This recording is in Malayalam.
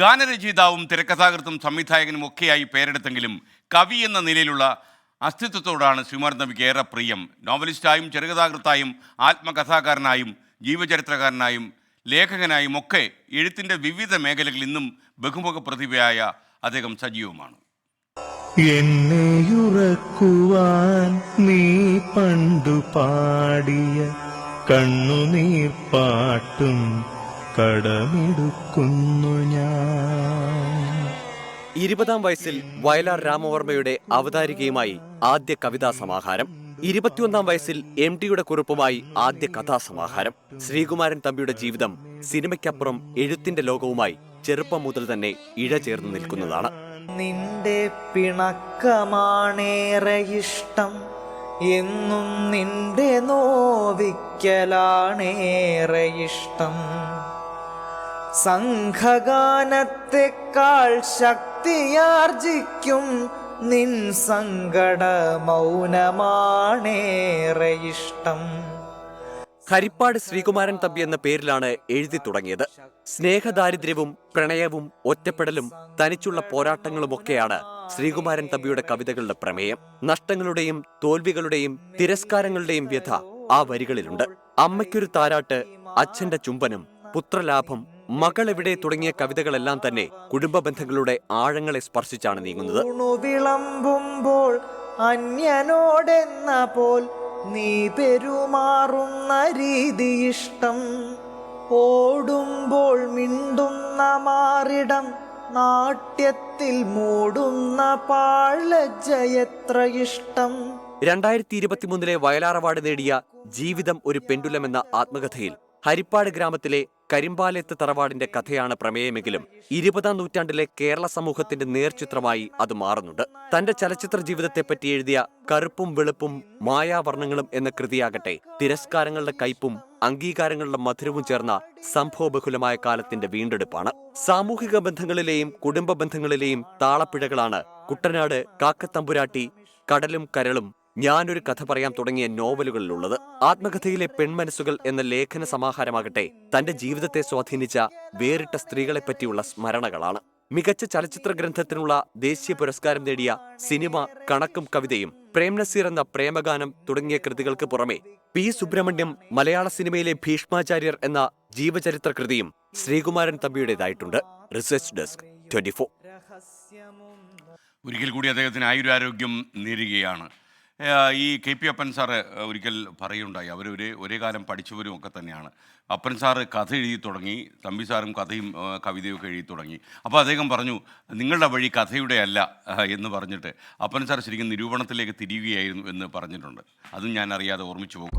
ഗാനരചയിതാവും തിരക്കഥാകൃത്തും സംവിധായകനും ഒക്കെയായി പേരെടുത്തെങ്കിലും കവി എന്ന നിലയിലുള്ള അസ്തിത്വത്തോടാണ് ശ്രീമാർ നബിക്ക് ഏറെ പ്രിയം. നോവലിസ്റ്റായും ചെറുകഥാകൃത്തായും ആത്മകഥാകാരനായും ജീവചരിത്രകാരനായും ലേഖകനായും ഒക്കെ എഴുത്തിന്റെ വിവിധ മേഖലകളിൽ ഇന്നും ബഹുമുഖ പ്രതിഭയായ അദ്ദേഹം സജീവമാണ്. എന്നെയുറക്കുവാൻ നീ പണ്ടു പാടിയ കണ്ണുനീർ പാട്ടും കടമെടുക്കുന്നു ഞാൻ. ഇരുപതാം വയസ്സിൽ വയലാർ രാമവർമ്മയുടെ അവതാരികയുമായി ആദ്യ കവിതാ സമാഹാരം ഇരുപത്തിയൊന്നാം വയസ്സിൽ എം ടിയുടെ കുറിപ്പുമായി ആദ്യ കഥാസമാഹാരം ശ്രീകുമാരൻ തമ്പിയുടെ ജീവിതം സിനിമയ്ക്കപ്പുറം എഴുത്തിന്റെ ലോകവുമായി ചെറുപ്പം മുതൽ തന്നെ ഇഴചേർന്ന് നിൽക്കുന്നതാണ്. നിന്റെ പിണക്കമാണേറെ ഇഷ്ടം എന്നും നിന്റെ നോവിക്കലാണേറെ ഇഷ്ടം. സംഘഗാനത്തെക്കാൾ ശക്തിയാർജിക്കും. നിൻ സങ്കട മൗനമാണേറെ ഇഷ്ടം. ഹരിപ്പാട് ശ്രീകുമാരൻ തമ്പി എന്ന പേരിലാണ് എഴുതി തുടങ്ങിയത്. സ്നേഹദാരിദ്ര്യവും പ്രണയവും ഒറ്റപ്പെടലും തനിച്ചുള്ള പോരാട്ടങ്ങളുമൊക്കെയാണ് ശ്രീകുമാരൻ തമ്പിയുടെ കവിതകളുടെ പ്രമേയം. നഷ്ടങ്ങളുടെയും തോൽവികളുടെയും തിരസ്കാരങ്ങളുടെയും വ്യഥ ആ വരികളിലുണ്ട്. അമ്മയ്ക്കൊരു താരാട്ട് അച്ഛന്റെ ചുംബനം പുത്രലാഭം മകളെവിടെ തുടങ്ങിയ കവിതകളെല്ലാം തന്നെ കുടുംബ ബന്ധങ്ങളുടെ ആഴങ്ങളെ സ്പർശിച്ചാണ് നീങ്ങുന്നത്. വിളമ്പുമ്പോൾ അന്യനോടെന്ന പോൽ നീ പെരുമാറുന്ന രീതി ഇഷ്ടം ഓടുമ്പോൾ മിണ്ടുന്ന മാറിടം നാട്യത്തിൽ മൂടുന്ന പാഴ്ലജ്ജയത്ര ഇഷ്ടം രണ്ടായിരത്തി ഇരുപത്തിമൂന്നിലെ വയലാർ അവാർഡ് നേടിയ ജീവിതം ഒരു പെണ്ടുലം എന്ന ആത്മകഥയിൽ ഹരിപ്പാട് ഗ്രാമത്തിലെ കരിമ്പാലയത്ത് തറവാടിന്റെ കഥയാണ് പ്രമേയമെങ്കിലും ഇരുപതാം നൂറ്റാണ്ടിലെ കേരള സമൂഹത്തിന്റെ നേർചിത്രമായി അത് മാറുന്നുണ്ട്. തന്റെ ചലച്ചിത്ര ജീവിതത്തെപ്പറ്റി എഴുതിയ കറുപ്പും വെളുപ്പും മായാവർണങ്ങളും എന്ന കൃതിയാകട്ടെ തിരസ്കാരങ്ങളുടെ കയ്പും അംഗീകാരങ്ങളുടെ മധുരവും ചേർന്ന സംഭവബഹുലമായ കാലത്തിന്റെ വീണ്ടെടുപ്പാണ്. സാമൂഹിക ബന്ധങ്ങളിലെയും കുടുംബ ബന്ധങ്ങളിലെയും താളപ്പിഴകളാണ് കുട്ടനാട് കാക്കത്തമ്പുരാട്ടി കടലും കരളും ഞാനൊരു കഥ പറയാൻ തുടങ്ങിയ നോവലുകളിലുള്ളത് ആത്മകഥയിലെ പെൺമനസ്സുകൾ എന്ന ലേഖന സമാഹാരമാകട്ടെ തന്റെ ജീവിതത്തെ സ്വാധീനിച്ച വേറിട്ട സ്ത്രീകളെപ്പറ്റിയുള്ള സ്മരണകളാണ്. മികച്ച ചലച്ചിത്ര ഗ്രന്ഥത്തിനുള്ള ദേശീയ പുരസ്കാരം നേടിയ സിനിമ കണക്കും കവിതയും പ്രേം നസീർ എന്ന പ്രേമഗാനം തുടങ്ങിയ കൃതികൾക്ക് പുറമെ പി. സുബ്രഹ്മണ്യം മലയാള സിനിമയിലെ ഭീഷ്മാചാര്യർ എന്ന ജീവചരിത്ര കൃതിയും ശ്രീകുമാരൻ തമ്പിയുടേതായിട്ടുണ്ട്. റിസർച്ച് ഡെസ്ക് ട്വന്റി ഒരിക്കൽ കൂടി അദ്ദേഹത്തിന് ആയുരാരോഗ്യം നേരുകയാണ്. ഈ കെ പി അപ്പൻ സാറ് ഒരിക്കൽ പറയുണ്ടായി. അവർ ഒരേ ഒരേ കാലം പഠിച്ചവരും ഒക്കെ തന്നെയാണ്. അപ്പൻ സാറ് കഥ എഴുതി തുടങ്ങി തമ്പി സാറും കഥയും കവിതയും ഒക്കെ എഴുതി തുടങ്ങി. അപ്പോൾ അദ്ദേഹം പറഞ്ഞു നിങ്ങളുടെ വഴി കഥയുടെ അല്ല എന്ന് പറഞ്ഞിട്ട്. അപ്പൻ സാർ ശരിക്കും നിരൂപണത്തിലേക്ക് തിരിയുകയായിരുന്നു എന്ന് പറഞ്ഞിട്ടുണ്ട്. അതും ഞാൻ അറിയാതെ ഓർമ്മിച്ചു പോകും